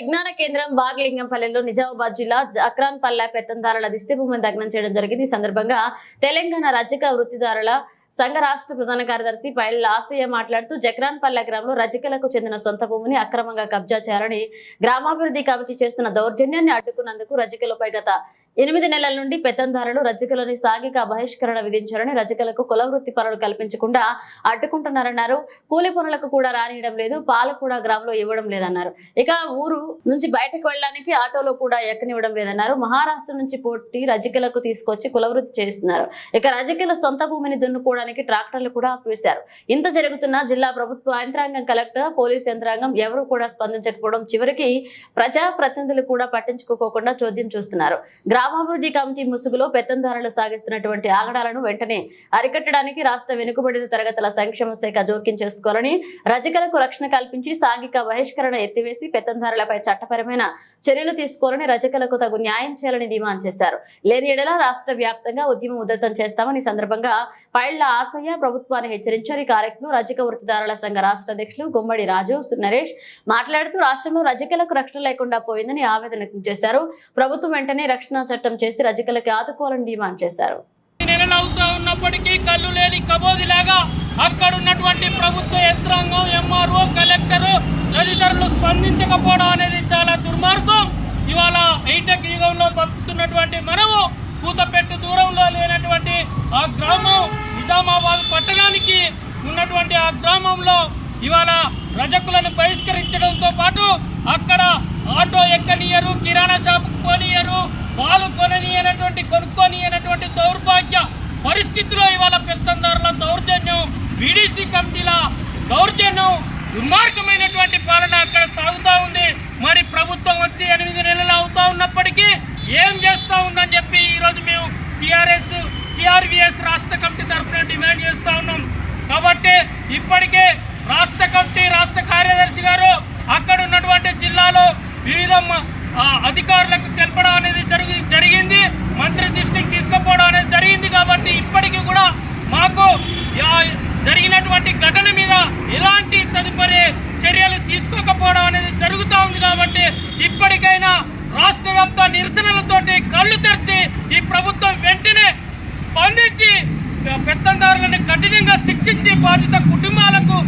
విజ్ఞాన కేంద్రం బాగలింగంపల్లెలో నిజామాబాద్ జిల్లా అక్రాన్పల్లె పెత్తందారుల దిష్టిభూమిని దగ్నం చేయడం జరిగింది. ఈ సందర్భంగా తెలంగాణ రజక వృత్తిదారుల సంఘ రాష్ట్ర ప్రధాన కార్యదర్శి పైల లాసయ్య మాట్లాడుతూ జక్రాన్పల్లె గ్రామంలో రజకలకు చెందిన సొంత భూమిని అక్రమంగా కబ్జా చేయాలని గ్రామాభివృద్ధి కమిటీ చేస్తున్న దౌర్జన్యాన్ని అడ్డుకున్నందుకు రజకలపై గత ఎనిమిది నెలల నుండి పెత్తందారులు రజకులని సాగిక బహిష్కరణ విధించారని రజకలకు కుల వృత్తి పనులు కల్పించకుండా అడ్డుకుంటున్నారన్నారు. కూలి పనులకు కూడా రానియడం లేదు పాలు కూడా గ్రామంలో ఇవ్వడం లేదన్నారు. ఇక ఊరు నుంచి బయటకు వెళ్ళడానికి ఆటోలో కూడా ఎక్కనివ్వడం లేదన్నారు. మహారాష్ట్ర నుంచి పోటీ రజకలకు తీసుకొచ్చి కులవృత్తి చేస్తున్నారు. ఇక రజకల సొంత భూమిని దున్ను కూడా తీసుకోవడానికి ట్రాక్టర్లు కూడా ఆపివేశారు. ఇంత జరుగుతున్న జిల్లా ప్రభుత్వ యంత్రాంగం కలెక్టర్ పోలీస్ యంత్రాంగం ఎవరు కూడా స్పందించకపోవడం చివరికి ప్రజా ప్రతినిధులు కూడా పట్టించుకోకుండా చోద్యం చూస్తున్నారు. గ్రామాభివృద్ధి కమిటీ ముసుగులో పెత్తందారులు సాగిస్తున్నటువంటి ఆగడాలను వెంటనే అరికట్టడానికి రాష్ట్ర వెనుకబడిన తరగతుల సంక్షేమ శాఖ జోక్యం చేసుకోవాలని రజకలకు రక్షణ కల్పించి సాంఘిక బహిష్కరణ ఎత్తివేసి పెత్తందారులపై చట్టపరమైన చర్యలు తీసుకోవాలని రజకలకు తగు న్యాయం చేయాలని డిమాండ్ చేశారు. లేని ఎడల రాష్ట్ర వ్యాప్తంగా ఉద్యమం ఉధృతం చేస్తామని సందర్భంగా పైళ్ళ ఆశయ్య ప్రభుత్వాన్ని హెచ్చరించారు. ఈ కార్యక్రమం రజక వృత్తిదారుల సంఘ రాష్ట్ర అధ్యక్షులు గుమ్మడి రాజు నరేష్ మాట్లాడుతూ రాష్ట్రంలో రజకలకు రక్షణ లేకుండా పోయిందని ఆవేదన వ్యక్తం చేశారు. ప్రభుత్వం వెంటనే రక్షణ చట్టం చేసి రజకలకు ఆదుకోవాలని డిమాండ్ చేశారు. నెలలు ఉన్నప్పటికీ కళ్ళు లేని కబోదిలాగా అక్కడ ఉన్నటువంటి ప్రభుత్వ యంత్రాంగం ఎంఆర్ఓ కలెక్టర్ తదితరులు స్పందించకపోవడం అనేది చాలా దుర్మార్గం. ఇవాళ హైటెక్ యుగంలో బతుకుతున్నటువంటి మనము కూతపెట్టు దూరంలో లేనటువంటి ఆ గ్రామం నిజామాబాద్ పట్టణానికి ఉన్నటువంటి ఆ గ్రామంలో ఇవాళ రజకులను బహిష్కరించడంతో పాటు అక్కడ ఆటో ఎక్కనియరు కిరాణా షాపుకు పోనీయరు పాలు కొననీయనటువంటి కొనుక్కోనియనటువంటి దౌర్భాగ్య పరిస్థితిలో ఇవాళ పెత్తందారుల దౌర్జన్యం బీడీసీ కమిటీల దౌర్జన్యం దుర్మార్గమైనటువంటి పాలన అక్కడ సాగుతూ ఉంది. మరి ప్రభుత్వం వచ్చి టీఆర్వీఎస్ రాష్ట్ర కమిటీ తరఫున డిమాండ్ చేస్తూ ఉన్నాం. కాబట్టి ఇప్పటికే రాష్ట్ర కమిటీ రాష్ట్ర కార్యదర్శి గారు అక్కడ ఉన్నటువంటి జిల్లాలో వివిధ అధికారులకు తెలపడం అనేది జరిగి జరిగింది. మంత్రి దృష్టికి తీసుకుపోవడం అనేది జరిగింది కాబట్టి ఇప్పటికీ కూడా మాకు జరిగినటువంటి ఘటన మీద ఎలాంటి తదుపరి చర్యలు తీసుకోకపోవడం అనేది జరుగుతూ ఉంది కాబట్టి ఇప్పటికైనా రాష్ట్ర వ్యాప్త నిరసనలతోటి కళ్ళు తెరిచి ఈ ప్రభుత్వం వెంటనే స్పందించి పెత్తందారులను కఠినంగా శిక్షించి బాధిత కుటుంబాలకు